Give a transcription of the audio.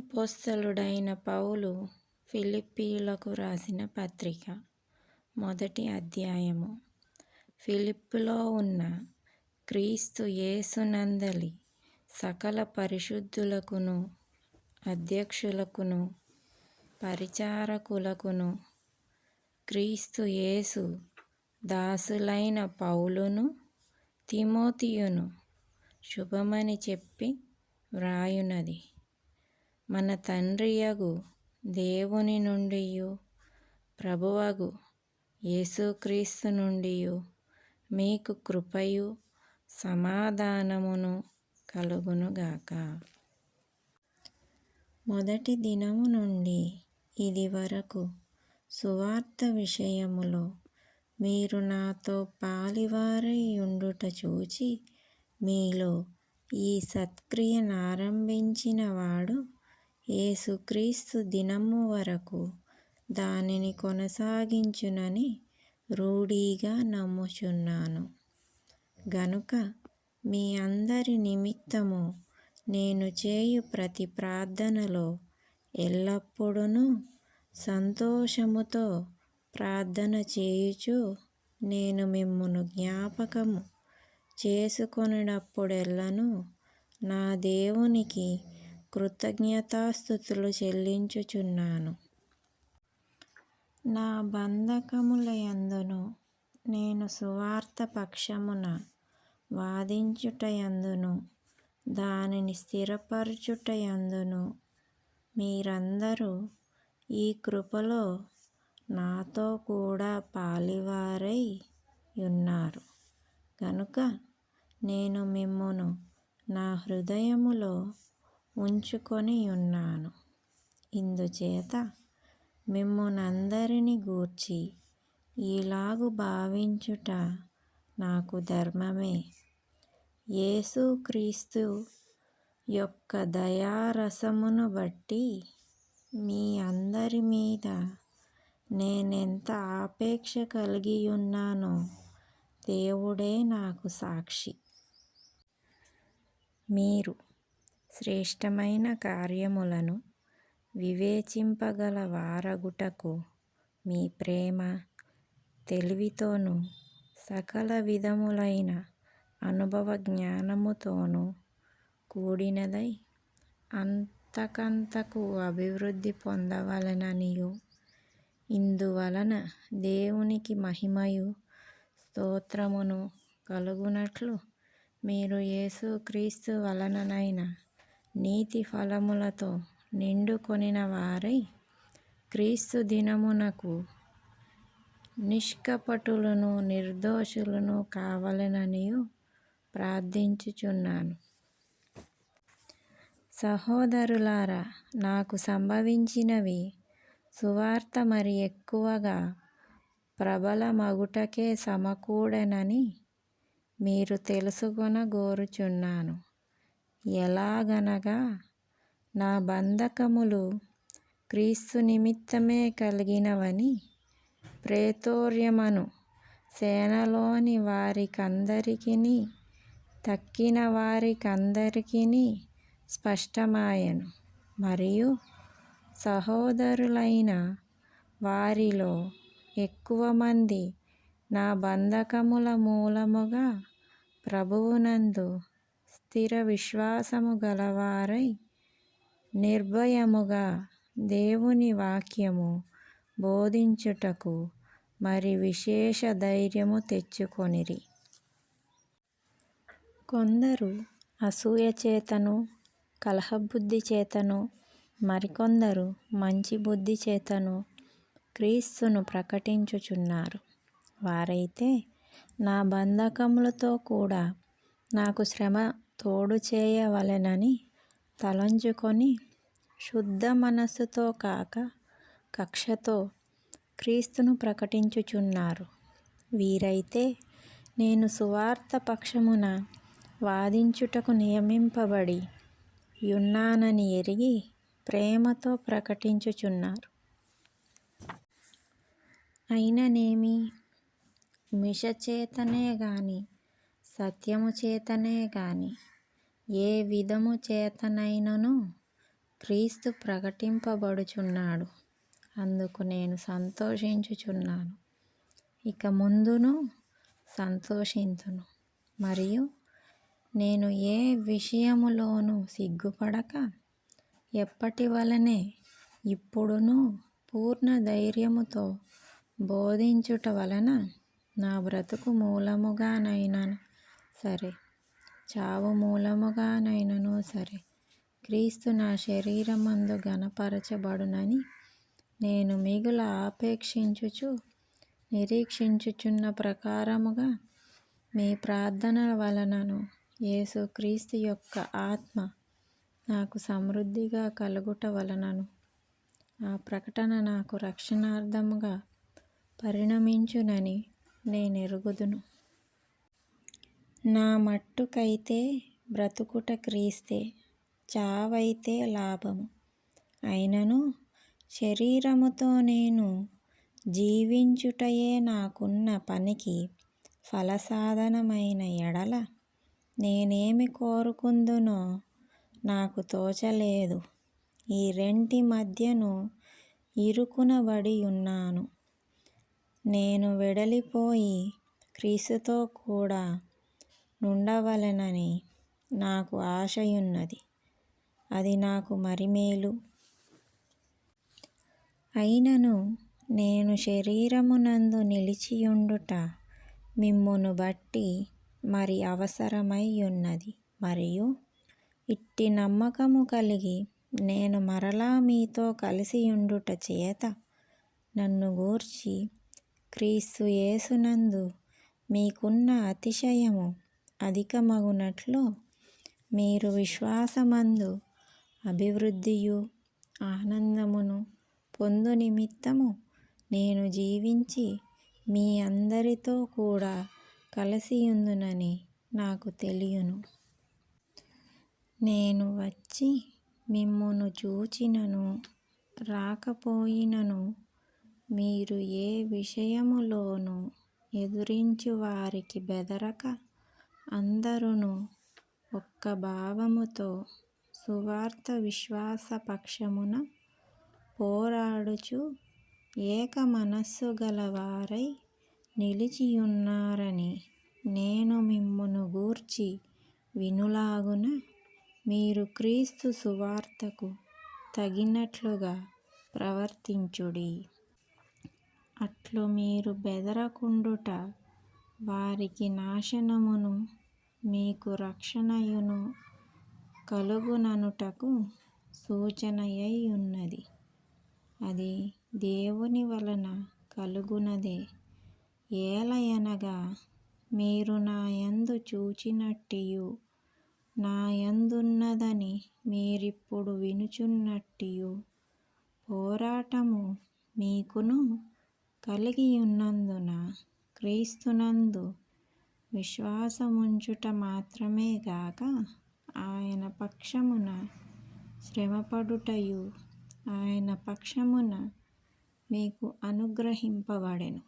అపోస్తలుడైన పౌలు ఫిలిప్పీయులకు రాసిన పత్రిక మొదటి అధ్యాయము. ఫిలిప్పులో ఉన్న క్రీస్తు యేసునందలి సకల పరిశుద్ధులకును అధ్యక్షులకును పరిచారకులకును క్రీస్తు యేసు దాసులైన పౌలును తిమోతియును శుభమని చెప్పి వ్రాయునది. మన తండ్రియగు దేవుని నుండియు ప్రభువగు యేసుక్రీస్తు నుండియు మీకు కృపయు సమాధానమును కలుగునుగాక మొదటి దినము నుండి ఇది వరకు సువార్త విషయములో మీరు నాతో పాలివారై ఉండుట చూచి మీలో ఈ సత్క్రియనారంభించిన వాడు యేసుక్రీస్తు దినము వరకు దానిని కొనసాగించునని రూఢీగా నమ్ముచున్నాను. గనుక మీ అందరి నిమిత్తము నేను చేయు ప్రతి ప్రార్థనలో ఎల్లప్పుడూ సంతోషముతో ప్రార్థన చేయుచు నేను మిమ్మును జ్ఞాపకము చేసుకొనున్నప్పుడెల్లను నా దేవునికి కృతజ్ఞతాస్థుతులు చెల్లించుచున్నాను. నా బంధకములయందును నేను సువార్త పక్షమున వాదించుటయందును దానిని స్థిరపరచుటయందును. మీరందరూ ఈ కృపలో నాతో కూడా పాలివారై ఉన్నారు. కనుక నేను మిమ్మును నా హృదయములో ఉంచుకొని ఉన్నాను. ఇందుచేత మిమ్మునందరిని గూర్చి ఈలాగు భావించుట నాకు ధర్మమే. యేసుక్రీస్తు యొక్క దయారసమును బట్టి మీ అందరి మీద నేనెంత ఆపేక్ష కలిగియున్నానో దేవుడే నాకు సాక్షి. మీరు శ్రేష్టమైన కార్యములను వివేచింపగల వారగుటకు మీ ప్రేమ తెలివితోనూ సకల విధములైన అనుభవ జ్ఞానముతోనూ కూడినదై అంతకంతకు అభివృద్ధి పొందవలెననియూ. ఇందువలన దేవునికి మహిమయు స్తోత్రమును కలుగునట్లు మీరు యేసుక్రీస్తు వలననైన నీతి ఫలములతో నిండుకొనిన వారై క్రీస్తు దినమునకు నిష్కపటులను నిర్దోషులను కావలెననియు ప్రార్థించుచున్నాను. సహోదరులారా నాకు సంభవించినవి సువార్త మరి ఎక్కువగా ప్రబలమగుటకే సమకూడెనని మీరు తెలుసుకొనగోరుచున్నాను. ఎలాగనగా నా బంధకములు క్రీస్తు నిమిత్తమే కలిగినవని ప్రేతోర్యమను సేనలోని వారికందరికిని తక్కిన వారికందరికిని స్పష్టమాయను. మరియు సహోదరులైన వారిలో ఎక్కువ మంది నా బంధకముల మూలముగా ప్రభువునందు స్థిర విశ్వాసము గలవారై నిర్భయముగా దేవుని వాక్యము బోధించుటకు మరి విశేష ధైర్యము తెచ్చుకొనిరి. కొందరు అసూయ చేతను కలహబుద్ధి చేతను మరికొందరు మంచి బుద్ధి చేతను క్రీస్తును ప్రకటించుచున్నారు. వారైతే నా బంధకములతో కూడా నాకు శ్రమ తోడు చేయవలెనని తలంచుకొని శుద్ధ మనస్సుతో కాక కక్షతో క్రీస్తును ప్రకటించుచున్నారు. వీరైతే నేను సువార్త పక్షమున వాదించుటకు నియమింపబడి యున్నానని ఎరిగి ప్రేమతో ప్రకటించుచున్నారు. అయిననేమి? మిషచేతనే గాని సత్యము చేతనే గాని ఏ విధము చేతనైనను క్రీస్తు ప్రకటింపబడుచున్నాడు. అందుకు నేను సంతోషించుచున్నాను. ఇక ముందును సంతోషింతును. మరియు నేను ఏ విషయములోనూ సిగ్గుపడక ఎప్పటి వలనే ఇప్పుడును పూర్ణ ధైర్యముతో బోధించుట వలన నా బ్రతుకు మూలముగానైనా సరే. చావు మూలముగానైనను సరే. క్రీస్తు నా శరీరమందు గణపరచబడునని నేను మిగుల ఆపేక్షించుచు నిరీక్షించుచున్న ప్రకారముగా మీ ప్రార్థనల వలనను యేసుక్రీస్తు యొక్క ఆత్మ నాకు సమృద్ధిగా కలుగుట వలనను. ఆ ప్రకటన నాకు రక్షణార్థముగా పరిణమించునని నేను ఎరుగుదును నా మట్టుకైతే బ్రతుకుట క్రీస్తే చావైతే లాభము. అయినను శరీరముతో నేను జీవించుటయే నాకున్న పనికి ఫలసాధనమైన ఎడల నేనేమి కోరుకుందునో నాకు తోచలేదు. ఈ రెంటి మధ్యను ఇరుకునబడి ఉన్నాను నేను వెడలిపోయి క్రీస్తుతో కూడా నుండవలెనని నాకు ఆశయున్నది. అది నాకు మరిమేలు అయినను నేను శరీరమునందు నిలిచియుండుట మిమ్మును బట్టి మరి అవసరమై ఉన్నది మరియు ఇట్టి నమ్మకము కలిగి నేను మరలా మీతో కలిసియుండుట చేత నన్ను గూర్చి క్రీస్తు యేసునందు మీకున్న అతిశయము అధికమగునట్లు మీరు విశ్వాసమందు అభివృద్ధియు ఆనందమును పొందు నిమిత్తము నేను జీవించి మీ అందరితో కూడా కలిసియుందునని నాకు తెలియను. నేను వచ్చి మిమ్మును చూచినను రాకపోయినను మీరు ఏ విషయములోనూ ఎదురించు వారికి బెదరక అందరును ఒక్క భావముతో సువార్త విశ్వాస పక్షమున పోరాడుచు ఏక మనస్సు గలవారై నిలిచియున్నారని నేను మిమ్మును గూర్చి వినులాగున మీరు క్రీస్తు సువార్తకు తగినట్లుగా ప్రవర్తించుడి. అట్లు మీరు బెదరకుండుట వారికి నాశనమును మీకు రక్షణయును కలుగుననుటకు సూచనయై ఉన్నది అది దేవుని వలన కలుగునదే. ఏలయనగా మీరు నాయందు చూచినట్టియు నాయందున్నదని మీరిప్పుడు వినుచున్నట్టియు. పోరాటము మీకును కలిగియున్నందున క్రీస్తునందు విశ్వాసముంచుట మాత్రమే గాక ఆయన పక్షమున శ్రమపడుటయు ఆయన పక్షమున మీకు అనుగ్రహింపబడెను.